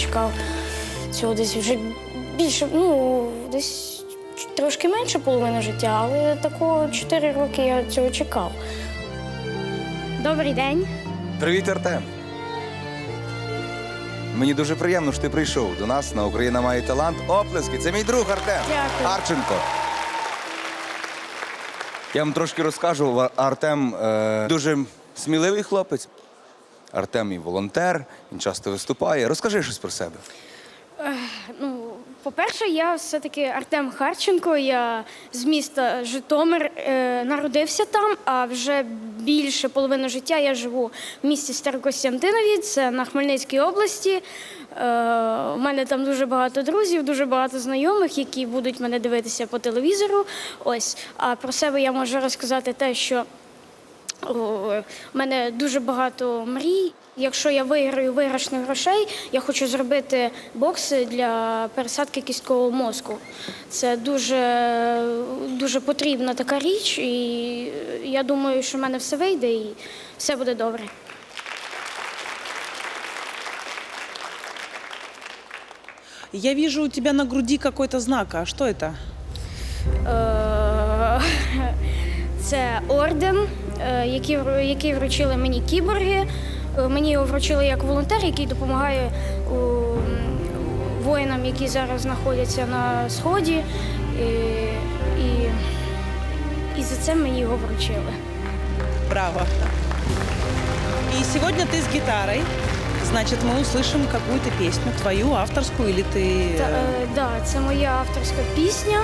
чекав цього десь вже більше, ну, десь трошки менше половини життя, але такого 4 роки я цього чекав. Добрий день. Привіт, Артем. Мені дуже приємно, що ти прийшов до нас на Україна має талант. Оплески. Це мій друг Артем Дякую. Арченко. Я вам трошки розкажу. Артем е, дуже сміливий хлопець. Артем і волонтер, він часто виступає. Розкажи щось про себе. Ну, по-перше, я все-таки Артем Харченко, я з міста Житомир, е, народився там, а вже більше половини життя я живу в місті Старокостянтинові, це на Хмельницькій області. Е, у мене там дуже багато друзів, дуже багато знайомих, які будуть мене дивитися по телевізору. Ось, а про себе я можу розказати те, що У мене дуже багато мрій. Якщо я виграю виграшних грошей, я хочу зробити бокси для пересадки кісткового мозку. Це дуже, дуже потрібна така річ, і я думаю, що в мене все вийде і все буде добре. Я вижу у тебя на груди какой-то знак. А что это? Е, Це орден, е, який, вру- який вручили мені кіборги. Е, Мені його вручили як волонтер, який допомагає у, м, воїнам, які зараз знаходяться на сході. І, і, і за це мені його вручили. Браво. И сегодня ты с гитарой. Значит, мы услышим какую-то песню, твою, авторскую, или ты... Та, э, е, да, це моя авторська пісня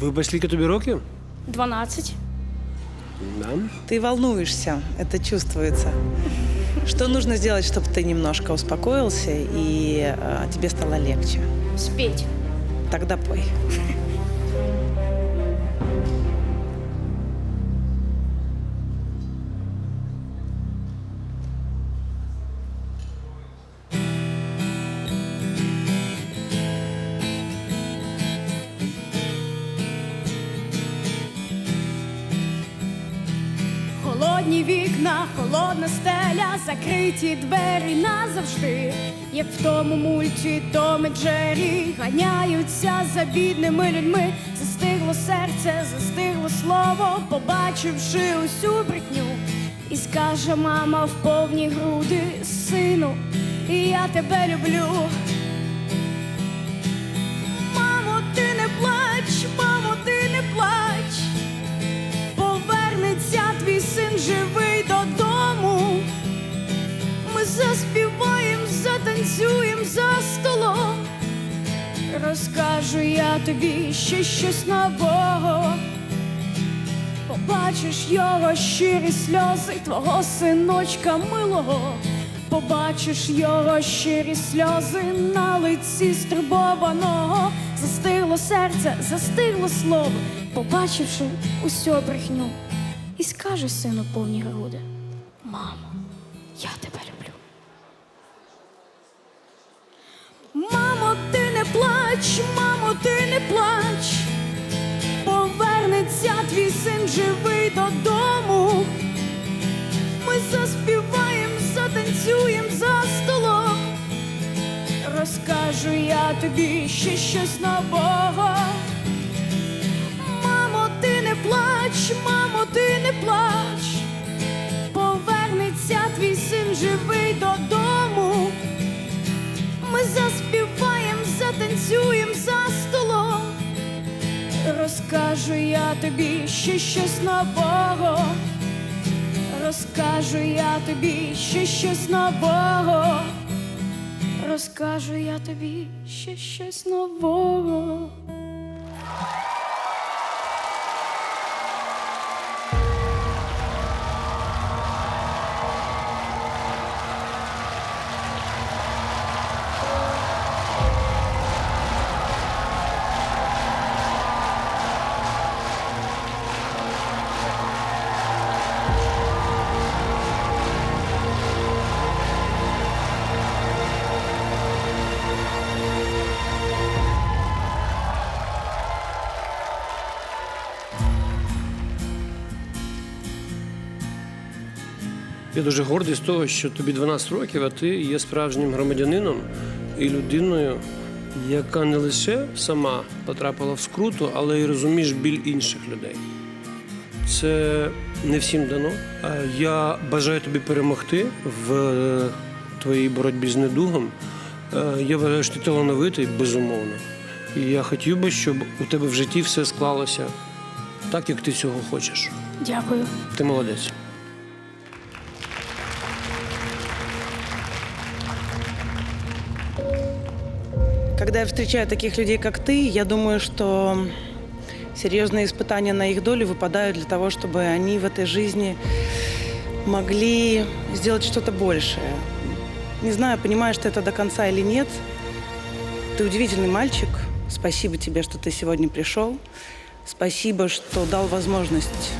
Вибач, скільки тобі років? 12. Да. Ты волнуешься, это чувствуется. Что нужно сделать, чтобы ты немножко успокоился и э, тебе стало легче? Спеть. Тогда пой. Холодні вікна, холодна стеля, закриті двері назавжди. Як в тому мульті Том і Джері ганяються за бідними людьми. Застигло серце, застигло слово, побачивши усю брехню. І скаже мама в повні груди, сину, я тебе люблю. Розкажу я тобі ще щось нового. Побачиш його щирі сльози, твого синочка милого. Побачиш його щирі сльози на лиці стурбованого. Застигло серце, застигло слово, побачивши усю брехню. І скаже сину повні груди: Мамо, я тебе люблю. Мамо, ти не плач, мамо, ти не плач. Повернеться твій син живий додому. Ми заспіваєм, затанцюєм за столом. Розкажу я тобі ще щось нового. Мамо, ти не плач, мамо, ти не плач. Затанцюєм за столом. Розкажу я тобі ще щось нового. Розкажу я тобі ще щось нового. Розкажу я тобі ще щось нового. Я дуже гордий з того, що тобі 12 років, а ти є справжнім громадянином і людиною, яка не лише сама потрапила в скруту, але й розумієш біль інших людей. Це не всім дано. Я бажаю тобі перемогти в е, твоїй боротьбі з недугом. Е, Я вважаю, що ти талановитий, безумовно. І я хотів би, щоб у тебе в житті все склалося так, як ти цього хочеш. Дякую. Ти молодець. Когда я встречаю таких людей, как ты, я думаю, что серьезные испытания на их долю выпадают для того, чтобы они в этой жизни могли сделать что-то большее. Не знаю, понимаешь ты это до конца или нет. Ты удивительный мальчик. Спасибо тебе, что ты сегодня пришел. Спасибо, что дал возможность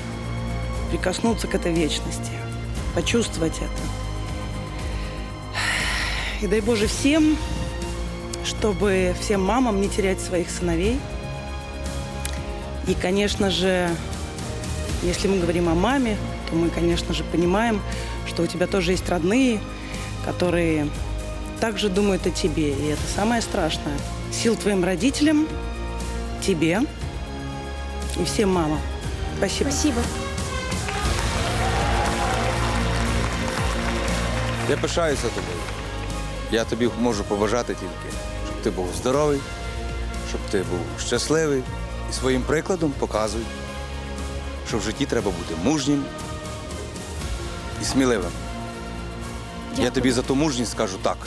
прикоснуться к этой вечности, почувствовать это. И дай Боже всем, чтобы всем мамам не терять своих сыновей. И, конечно же, если мы говорим о маме, то мы, конечно же, понимаем, что у тебя тоже есть родные, которые также думают о тебе. И это самое страшное. Сил твоим родителям, тебе и всем мамам. Спасибо. Спасибо. Я пишаюся тобою. Я тобі можу побажати тільки, щоб ти був здоровий, щоб ти був щасливий і своїм прикладом показуй, що в житті треба бути мужнім і сміливим. Я тобі за ту мужність скажу так.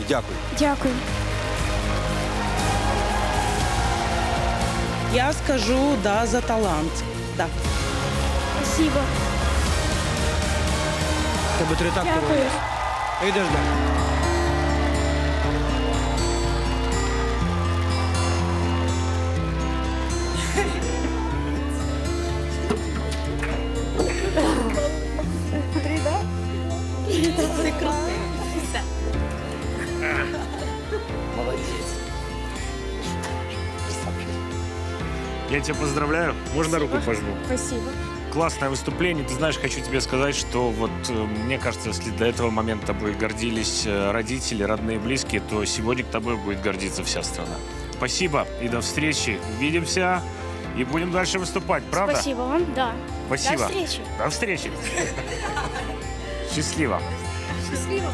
І дякую. Дякую. Я скажу да за талант. Да. Спасибо. Тебе три так Дякую. Йдеш далі. Я тебя поздравляю. Можно руку пожму? Спасибо. Классное выступление. Ты знаешь, хочу тебе сказать, что вот э, мне кажется, если до этого момента тобой гордились э, родители, родные, близкие, то сегодня к тобой будет гордиться вся страна. Спасибо и до встречи. Увидимся и будем дальше выступать, правда? Спасибо вам, да. Спасибо. До встречи. До встречи. Счастливо. Счастливо.